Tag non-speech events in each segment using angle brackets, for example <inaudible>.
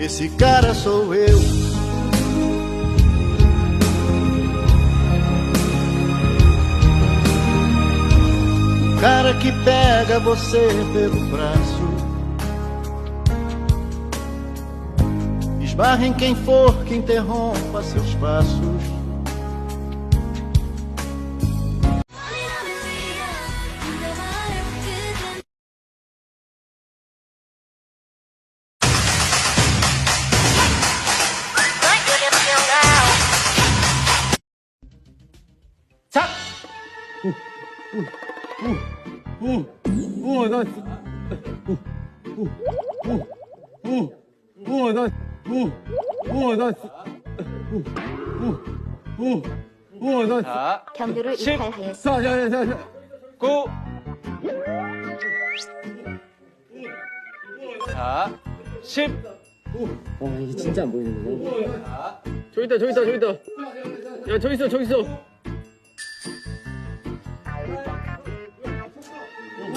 Esse cara sou eu. O cara que pega você pelo braço. Esbarra em quem for que interrompa seus passos. 우와, 나. 우와, 나. 우와, 나. 우와, 나. 자, 경로를 십. 이탈하였습니다. 자, 자, 자, 자. 9. 자, 10. 와 이게 진짜 안 보이는구나. 자, 저기 있다, 저기 있다, 저기 있다. 야, 저기 있어, 저기 있어.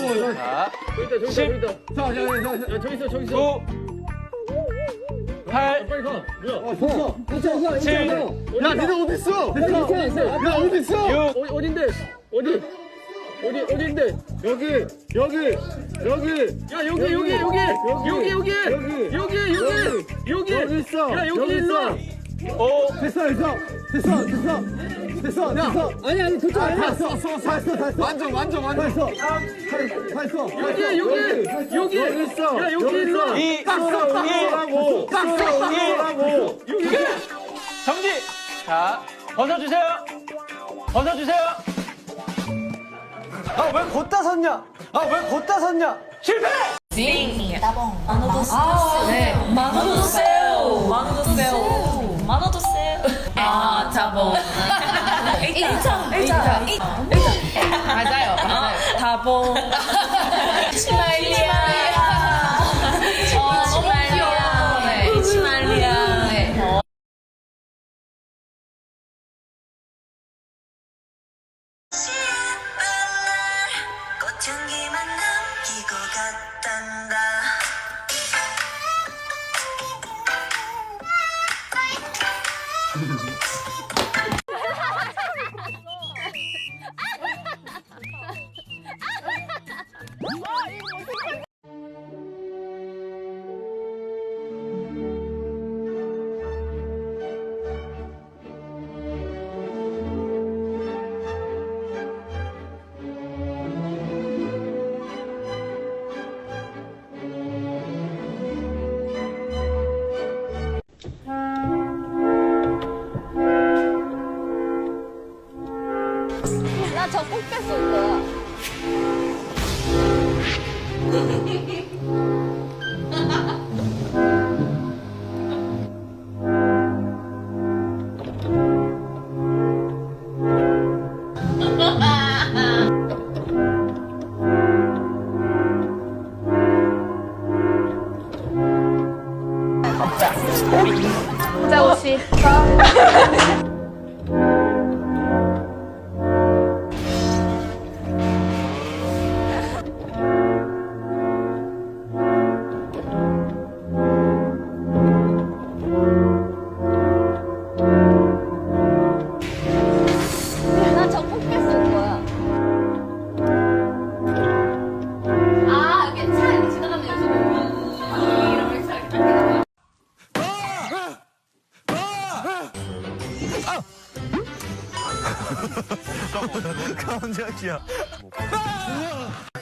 자, 저기 있다, 저기 있다, 저기 있다. 자, 자, 자, 자, 야, 저기 있어, 저기 있어. 9. 8. 빨리 가. 야, 어, 괜찮아, 괜찮아, 칠. 괜찮아. 야, 니네 어디 있어? 괜찮아, 괜찮아. 야, 어디 있어? 6. 어, 어딘데? 어디? 어디 어딘데? 여기 여기 여기 야 여기 여기 여기 여기 여기 여기 여기 여기 여기 여기 있어 야 여기 있어 5. 됐어 됐어 됐어 됐어 됐어 됐어. 아니 아니 그쪽 아니야. 다 했어 다 했어 다 했어. 완전 완전 완전 다 했어. 다 했어. 여기야 여기 여기 있어. 야 여기 있어. 이 쏘라 오라고 쏘라 오라고 여기 정지. 자 벗어주세요. 벗어주세요. 아왜 곧다 섰냐? 아왜 곧다 섰냐? 실패! 징. 따봉. 만호도세요 만호도세요 만호도세요 아 따봉. <laughs> 1차. 1차. 1차. 맞아요. 맞아요. 치말리아. That's. 뭐 깜짝이야. <laughs>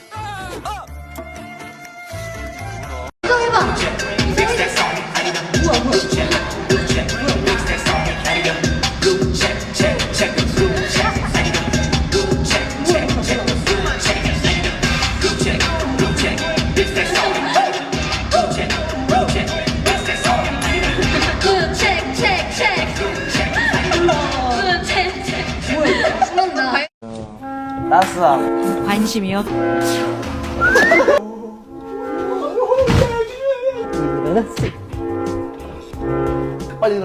없어. 관심이요? 빨리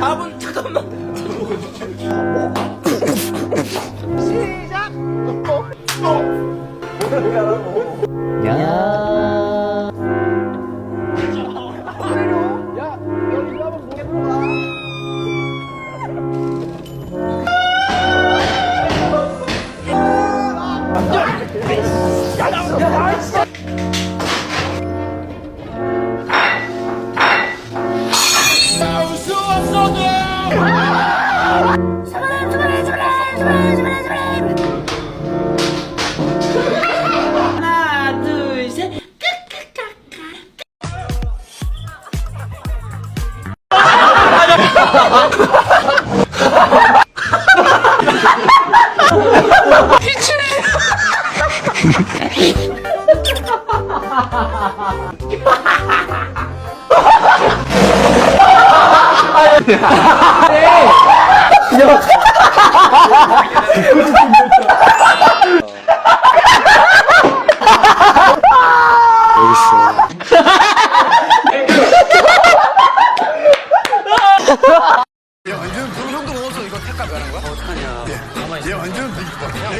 아버님 잠깐만 시작 야. Yes.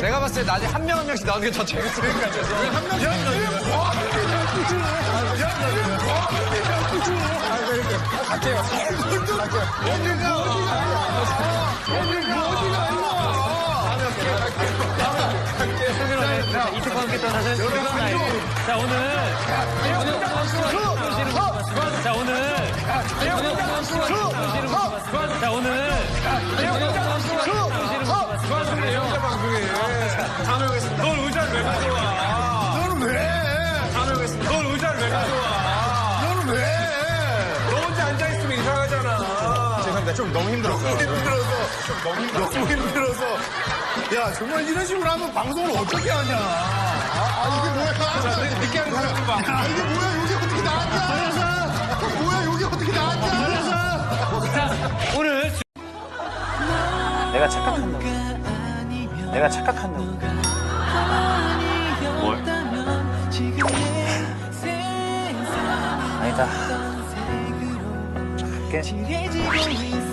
내가 봤을 때 나중에 한 명 한 명씩 나오는 게 더 재밌을 것 같아서. 이특과 함께 떠나는 스타일. 자, 오늘. 자, 오늘. 자, 오늘. 넌 의자를 왜 가져와? 너는 왜? 좀 너무 힘들었어. 너무 힘들어서. 너무 힘들어서. 너무 힘들어서. 야, 정말 이런 식으로 하면 방송을 어떻게 하냐. 아, 이게 뭐야. 늦게 하는 사람 봐. 야, 이게 뭐야. 여기 어떻게 나왔냐. 알아서. 뭐야, 여기 어떻게 나왔냐. 알아서. 오늘. 내가 착각한 놈. 내가 착각한 놈. 뭘? 아니다. 할게.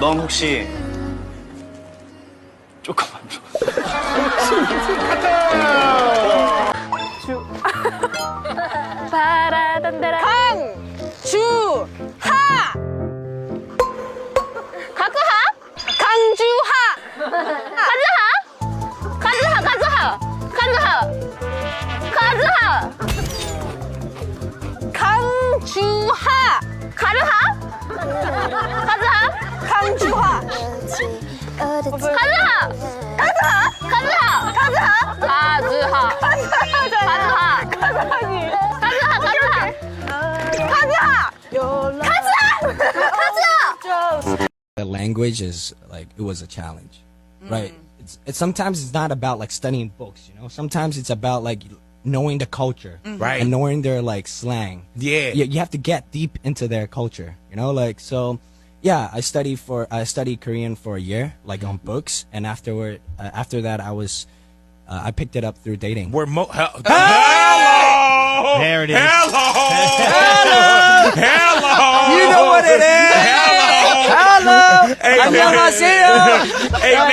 넌 혹시 조금만 줘. 가즈하? 강주하. 가즈하. 가즈하. 가즈하. 가즈하. 가즈하. 가즈하. 가즈하니. 가즈하. 가즈하. 가즈하. 가즈하. 가즈하. the language is like it was a challenge right it's, it's sometimes it's not about like studying books you know sometimes it's about like knowing the culture Right. and knowing their like slang Yeah. you, you have to get deep into their culture you know like so yeah i studied for i studied korean for a year like on books and afterward uh, after that i was uh, i picked it up through dating We're mo- hel- Hello! There it is. Hello! Hello! Hello! You know what it is. Hello! Hello. Hey, man.